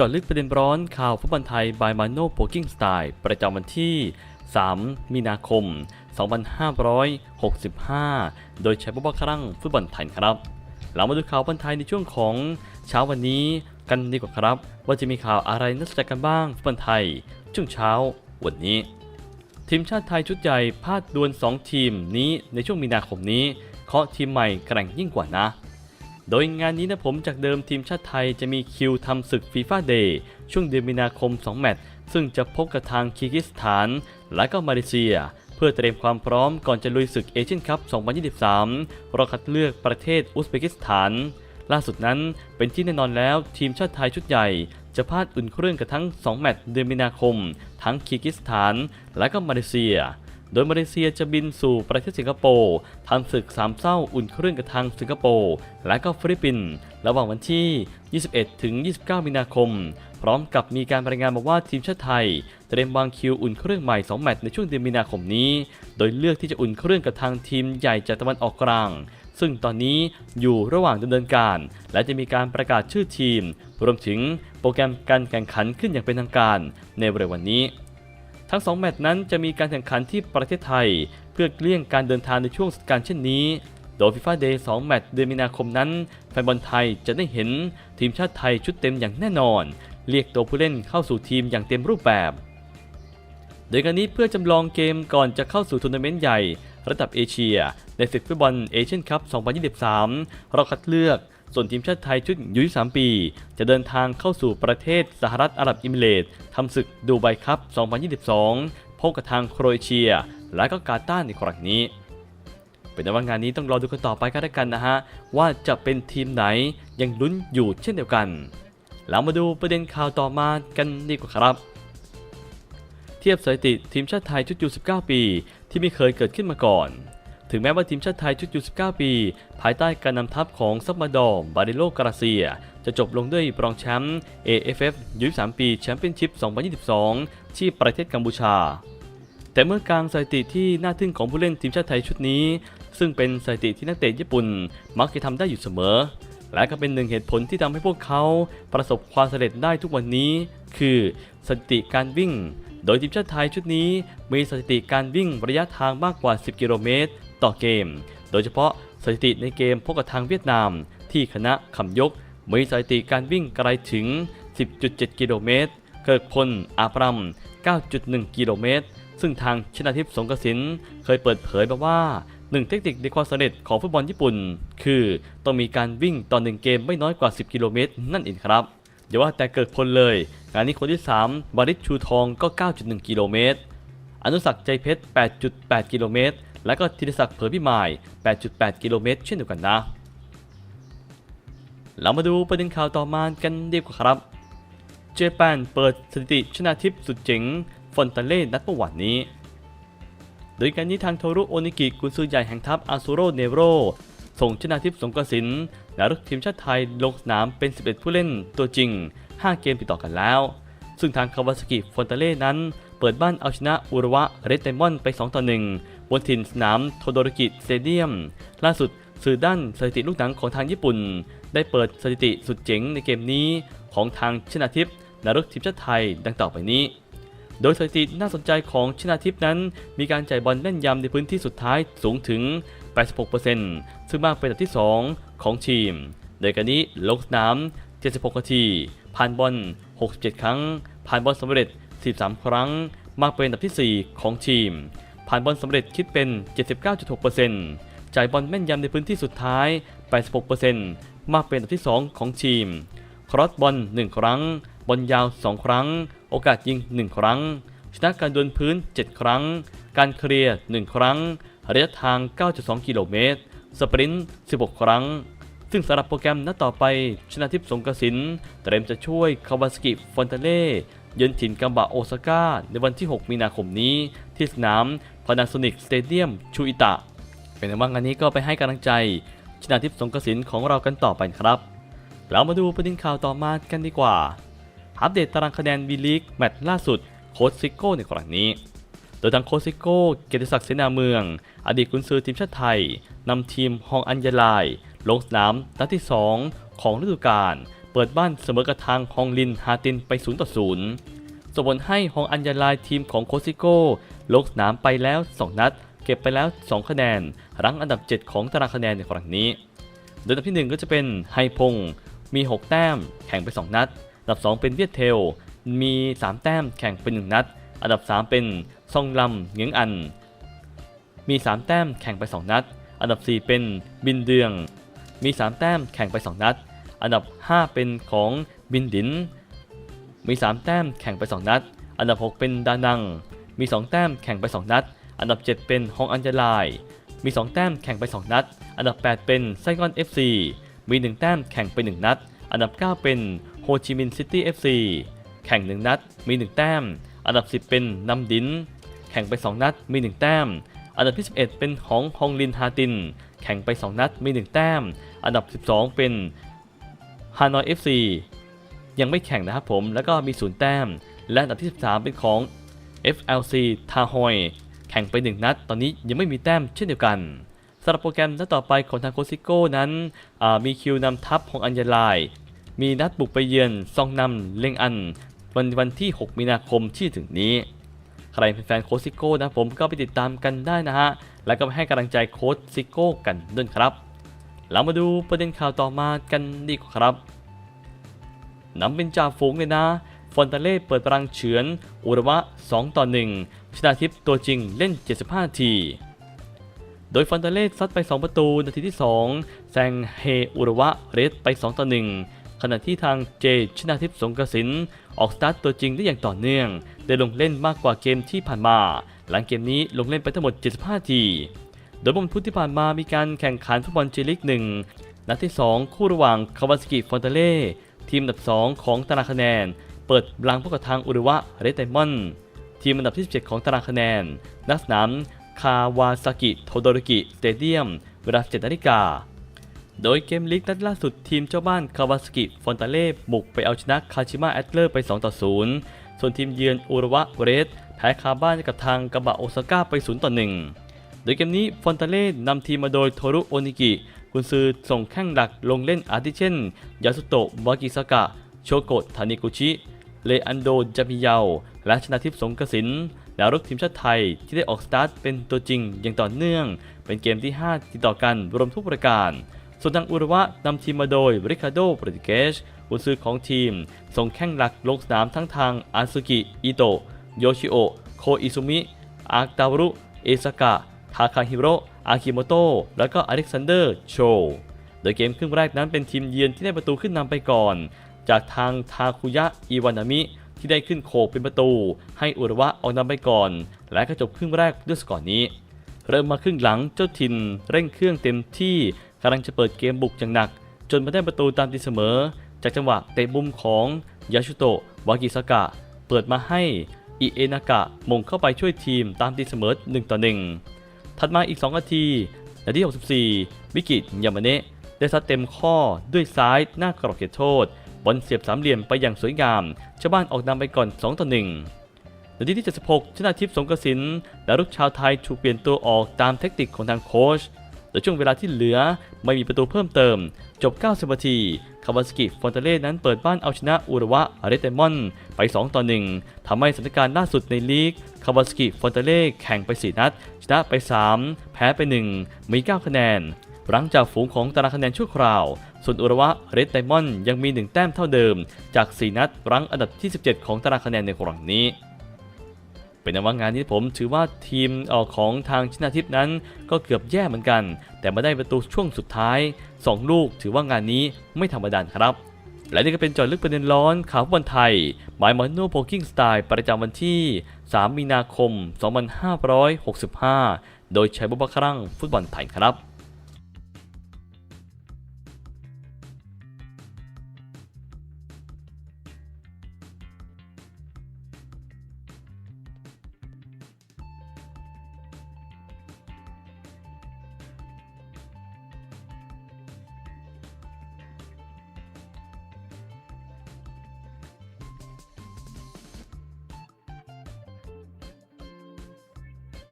จาะลึกประเด็นร้อนข่าวฟุตบอลไทยบายมาโน่โพกิ้งสไตล์ประจำวันที่ 3 มีนาคม 2565 โดยใช้บอบครั้งฟุตบอลไทยครับ เรามาดูข่าวบอลไทยในช่วงของเช้าวันนี้กันดีกว่าครับ ว่าจะมีข่าวอะไรน่าสนใจกันบ้างฟุตบอลไทย ช่วงเช้าวันนี้ ทีมชาติไทยชุดใหญ่พลาดดวล 2 ทีมนี้ในช่วงมีนาคมนี้เคาะทีมใหม่แกร่งยิ่งกว่านะ โดยงานนี้นะผมจากเดิมทีมชาติไทยจะมีคิวทำศึกฟีฟ่าเดย์ช่วงเดือนมีนาคม 2 แมตช์ซึ่งจะพบกับทางคีร์กิสถาน และก็มาเลเซีย เพื่อเตรียมความพร้อมก่อนจะลุยศึกเอเชียนคัพ 2023 รอคัดเลือกประเทศอุซเบกิสถาน ล่าสุดนั้นเป็นที่แน่นอนแล้วทีมชาติไทยชุดใหญ่ จะพลาดอุ่นเครื่องกับทั้ง 2 แมตช์เดือนมีนาคม ทั้งคีร์กิสถาน และก็มาเลเซีย โดยมาเลเซียจะบินสู่ประเทศสิงคโปร์ทำศึกสามเศร้าอุ่นเครื่องกับทางสิงคโปร์และก็ฟิลิปปินส์ระหว่างวันที่ 21 ถึง 29 มีนาคม พร้อมกับมีการรายงานมาว่าทีมชาติไทย เตรียมวางคิวอุ่นเครื่องใหม่ 2 แมตช์ในช่วงเดือนมีนาคมนี้ โดยเลือกที่จะอุ่นเครื่องกับทางทีมใหญ่จากตะวันออกกลาง ซึ่งตอนนี้อยู่ระหว่างดำเนินการ และจะมีการประกาศชื่อทีม รวมถึงโปรแกรมการแข่งขันขึ้นอย่างเป็นทางการ ในเร็ววันนี้ ทั้ง 2 แมตช์นั้นจะมีการแข่งขันที่ประเทศไทย เพื่อเลี่ยงการเดินทางในช่วงสถานการณ์เช่นนี้ โดยฟีฟ่าเดย์2แมตช์เดือนมีนาคมนั้น แฟนบอลไทยจะได้เห็นทีมชาติไทยชุดเต็มอย่างแน่นอน เรียกตัวผู้เล่นเข้าสู่ทีมอย่างเต็มรูปแบบ โดยการนี้เพื่อจำลองเกมก่อนจะเข้าสู่ทัวร์นาเมนต์ใหญ่ ระดับเอเชีย ในศึกฟุตบอลเอเชียนคัพ 2023รอบคัดเลือก ส่วนทีมชาติไทยชุดยุ23ปี จะเดินทางเข้าสู่ประเทศสหรัฐอาหรับอิมิเรตทำศึกดูไบคัพ 2022 พบกับทางโครเอเชีย และก็กาตาร์ในครั้งนี้ เป็นว่างานนี้ต้องรอดูกันต่อไปกันแล้วกันนะฮะ ว่าจะเป็นทีมไหนยังลุ้นอยู่เช่นเดียวกัน แล้วมาดูประเด็นข่าวต่อมากันดีกว่าครับเทียบสถิติทีมชาติไทยชุดยู19 ปี ที่ไม่เคยเกิดขึ้นมาก่อน ถึงแม้ว่าทีมชาติไทยชุดยู19 ปี ภายใต้การนำทัพของซับมาดอร์บาริโลกราเซีย จะจบลงด้วยรองแชมป์ AFF ยู3ปีแชมเปี้ยนชิพ 2022 ที่ประเทศกัมพูชา แต่เมื่อกลางสถิติที่น่าทึ่งของผู้เล่นทีมชาติไทยชุดนี้ ซึ่งเป็นสถิติที่นักเตะญี่ปุ่น มักจะทำได้อยู่เสมอ และก็เป็นหนึ่งเหตุผลที่ทำให้พวกเขาประสบความสำเร็จได้ทุกวันนี้ คือสถิติการวิ่ง โดยทีมชาติไทยชุดนี้มีสถิติการวิ่งระยะทางมากกว่า 10 กิโลเมตร ต่อเกม โดยเฉพาะสถิติในเกมพบกับทางเวียดนาม ที่คณะคำยกมีสถิติการวิ่งไกลถึง 10.7 กิโลเมตร เกิดพลอาปรัม 9.1 กิโลเมตร ซึ่งทางชนาทิพย์สงกสินเคยเปิดเผยมาว่าหนึ่งเทคนิคในความสำเร็จของฟุตบอลญี่ปุ่น คือต้องมีการวิ่งต่อหนึ่งเกมไม่น้อยกว่า 10 กิโลเมตร นั่นเองครับอย่าว่าแต่เกิดพลเลยงานนี้คนที่ 3 บาริชชูทองก็ 9.1 กิโลเมตร อนุสักใจเพชร 8.8 กิโลเมตร และก็ธีรศักดิ์เผยพิมาย 8.8 กิโลเมตรเช่นเดียวกันนะ เรามาดูประเด็นข่าวต่อมากันดีกว่าครับ เจแปนเปิดสถิติชนะทิพย์สุดเจ๋งฟอนตาเล่นัดเมื่อวานนี้ โดยการนี้ทางโทรุโอนิกิกุนซือใหญ่แห่งทัพอาซูโรเนโรส่งชนะทิพย์สงกระสินและรึกทีมชาติไทยลงสนามเป็น 11 ผู้เล่นตัวจริง 5 เกมติดต่อกันแล้ว ซึ่งทางคาวาซากิฟอนตาเล่นั้น เปิดบ้านเอาชนะอุระวะเรดไดมอนด์ไป 2 ต่อ 1 บนถิ่นสนามโทโดรกิสเตเดียม ล่าสุดสื่อด้านสถิติลูกหนังของทางญี่ปุ่น ได้เปิดสถิติสุดเจ๋งในเกมนี้ของทางชนะทิพย์นารุกทีมชาติไทยดังต่อไปนี้ โดยสถิติน่าสนใจของชนะทิพย์นั้น มีการจ่ายบอลแม่นยำในพื้นที่สุดท้ายสูงถึง 86%ซึ่งมากเป็นอันดับที่ 2 ของทีม โดยการนี้ลงสนาม 76 นาที ผ่านบอล 67 ครั้ง ผ่านบอลสำเร็จ 13 ครั้ง มากเป็นอันดับที่ 4 ของทีม ผ่านบอลสำเร็จคิดเป็น 79.6%จ่ายบอลแม่นยำในพื้นที่สุดท้าย 86%มากเป็นอันดับที่ 2 ของทีม ครอสบอล 1 ครั้ง บอลยาว 2 ครั้ง โอกาสยิง 1 ครั้ง ชนะการดวลพื้น 7 ครั้ง การเคลียร์ 1 ครั้ง ระยะทาง 9.2 กิโลเมตร สปรินต์ 16 ครั้ง ซึ่งสำหรับโปรแกรมนัดต่อไป ชนะทิพย์สงกระสินเตรียมจะช่วยคาวาสกิฟอนเตเล่ เยือนถิ่นกัมบะโอซาก้าในวันที่ 6 มีนาคมนี้ ที่สนามพานาโซนิกสเตเดียมชูอิตะ เป็นว่างานนี้ก็ไปให้กำลังใจ ชนะทิพย์สงกระสินของเรากันต่อไปครับ เรามาดูประเด็นข่าวต่อมากันดีกว่า อัปเดตตารางคะแนนวีลีกแมตช์ล่าสุดโค้ชซิโก้ในครั้งนี้โดยทางโคซิโก้ เกียรติศักดิ์เสนาเมือง อดีตกุนซือทีมชาติไทย นำทีมฮองอัญญาลาย ลงสนามนัดที่ 2 ของฤดูกาล เปิดบ้านเสมอกับทางฮองลินฮาตินไป 0 ต่อ 0ส่งผลให้ฮองอัญญาลายทีมของโคซิโก้ลงสนามไปแล้ว 2 นัด เก็บไปแล้ว 2 คะแนน รั้งอันดับ 7 ของตารางคะแนนในครั้งนี้โดยอันดับที่ 1 ก็จะเป็นไฮพง มี 6 แต้ม แข่งไป 2 นัด อันดับ 2 เป็นเวียดเทล มี 3 แต้ม แข่งไป1นัด อันดับ 3 เป็นซองลำเงียงอัน มี 3 แต้ม แข่งไป 2 นัด อันดับ 4 เป็นบินเดือง มี 3 แต้ม แข่งไป 2 นัด อันดับ 5 เป็นของบินดิน มี 3 แต้มแข่งไป 2 นัด อันดับ 6 เป็นดานัง มี 2 แต้มแข่งไป 2 นัด อันดับ 7 เป็นฮองอันเจลาย มี 2 แต้มแข่งไป 2 นัด อันดับ 8 เป็นไซกอน FC มี 1 แต้มแข่งไป 1 นัด อันดับ 9 เป็นโฮจิมินห์ซิตี้ FC แข่ง 1 นัด มี 1 แต้ม อันดับ 10 เป็นนัมดิน แข่งไป 2 นัด มี 1 แต้ม อันดับที่ 11 เป็นของฮองลินฮาติน แข่งไป 2 นัด มี 1 แต้ม อันดับ 12 เป็น ฮานอย FC ยังไม่แข่งนะครับผมแล้วก็มี0แต้ม และอันดับที่ 13 เป็นของ FLC ทาฮอยแข่งไป 1 นัด ตอนนี้ยังไม่มีแต้มเช่นเดียวกันสำหรับโปรแกรมนัดต่อไปของทางโคซิโก้นั้นมีคิวนำทัพของอัญญาลาย มีนัดบุกไปเยือนซองนำเลงอัน วันวันที่ 6 มีนาคมที่ถึงนี้ ใครเป็นแฟนโคซิโก้นะผมก็ไปติดตามกันได้นะฮะ แล้วก็ไปให้กำลังใจโค้ชซิโก้กันด้วยครับ เรามาดูประเด็นข่าวต่อมากันดีกว่าครับนำเป็นจ่าฝูงเลยนะ ฟอนตาเล่เปิดตารางเฉือน อุระวะ 2 ต่อ 1 ชนาทิพย์ตัวจริงเล่น 75 ที โดยฟอนตาเล่ซัดไป 2 ประตู นาทีที่ 2 แซงเฮอุระวะเรสไป 2 ต่อ 1 ขณะที่ทางเจ ชนาทิพย์สงกระสิน ออกสตาร์ทตัวจริงได้อย่างต่อเนื่อง ได้ลงเล่นมากกว่าเกมที่ผ่านมา หลังเกมนี้ลงเล่นไปทั้งหมด 75 ที โดยวันพุธที่ผ่านมามีการแข่งขันฟุตบอลเจลิกหนึ่งนัดที่ 2 คู่ระหว่างคาวาสกิฟอนเตเล่ทีมอันดับ 2 ของตารางคะแนน เปิดบลังพบกับทางอุรุวะเรดไดมอนด์ทีมอันดับที่ 17 ของตารางคะแนนณสนามคาวาซากิโทโดริกิสเตเดียม เวลา7นาฬิกา โดยเกมลีกนัดล่าสุดทีมเจ้าบ้านคาวาสกิฟอนตาเล่บุกไปเอาชนะคาชิมะแอตเลอร์ไป 2 ต่อ 0 ส่วนทีมเยือนอุระวะเรสแพ้คาบ้านกับทางกาบะโอซาก้าไป 0 ต่อ 1 โดยเกมนี้ฟอนตาเล่นำทีมมาโดยโทรุโอนิกิกุนซือส่งแข้งหลักลงเล่นอาทิเช่น ยาสุโตะบากิซากะ โชโกะทานิกุชิ เลอันโดจามิยาวและชนาทิพย์สงกสินดาวรุกทีมชาติไทยที่ได้ออกสตาร์ทเป็นตัวจริงอย่างต่อเนื่อง เป็นเกมที่ 5 ติดต่อกันรวมทุกประการ ส่วนทางอุระวะนำทีมมาโดยริคาโดโปรติเกชกุนซือของทีม ส่งแข้งหลักลงสนามทั้งทางอาซุกิอิโตะโยชิโอะโคอิซุมิอากดาวรุเอซากะ ทาคาฮิโร่อากิโมโตะแล้วก็อเล็กซานเดอร์โชโดยเกมครึ่งแรกนั้นเป็นทีมเยือนที่ได้ประตูขึ้นนำไปก่อน จากทางทาคุยะอิวานามิที่ได้ขึ้นโขกเป็นประตู ให้อุระวะออกนำไปก่อน และก็จบครึ่งแรกด้วยสกอร์นี้ เริ่มมาครึ่งหลังเจ้าถิ่นเร่งเครื่องเต็มที่กำลังจะเปิดเกมบุกอย่างหนัก จนมาได้ประตูตามตีเสมอ จากจังหวะเตะมุมของยาชุโตะวากิซากะ เปิดมาให้อิเอนากะมงเข้าไปช่วยทีมตามตีเสมอ1ต่อ1 ถัดมาอีก 2 นาทีนาที 64 วิกิตยามาเนะได้ซัดเต็มข้อด้วยซ้ายหน้ากรอบเขตโทษบอลเสียบสามเหลี่ยมไปอย่างสวยงาม ชาวบ้านออกนำไปก่อน 2 ต่อ 1 นาทีที่ 76 ชนะทิพย์สงกระสินดาวรุ่งชาวไทยถูกเปลี่ยนตัวออกตามเทคนิคของทางโค้ชโดยช่วงเวลาที่เหลือไม่มีประตูเพิ่มเติม จบ 90 นาที คาวาสกิฟอนเตเล่นั้นเปิดบ้านเอาชนะอุระวะอาริเตมอน ไป 2 ต่อ 1ทำให้สถานการณ์ล่าสุดในลีก คาวาสกิฟอนเตเล่แข่งไป 4 นัด ชนะไป 3 แพ้ไป 1 มี 9 คะแนน หลังจากฝูงของตารางคะแนนชั่วคราว ส่วนอุระวะเรดไดมอนด์ยังมี 1 แต้มเท่าเดิม จาก 4 นัด รั้งอันดับที่ 17 ของตารางคะแนนในครั้งนี้เป็นว่างานนี้ผมถือว่าทีมออกของทางชนาทิพย์นั้นก็เกือบแย่เหมือนกัน แต่มาได้ประตูช่วงสุดท้าย 2 ลูกถือว่างานนี้ไม่ธรรมดาครับ และนี่ก็เป็นจอดลึกประเด็นร้อนข่าวฟุตบอลไทยหมายมอนโนโพกิ้งสไตล์ประจำวันที่ 3 มีนาคม 2565 โดยใช้บุบครั่งฟุตบอลไทยครับ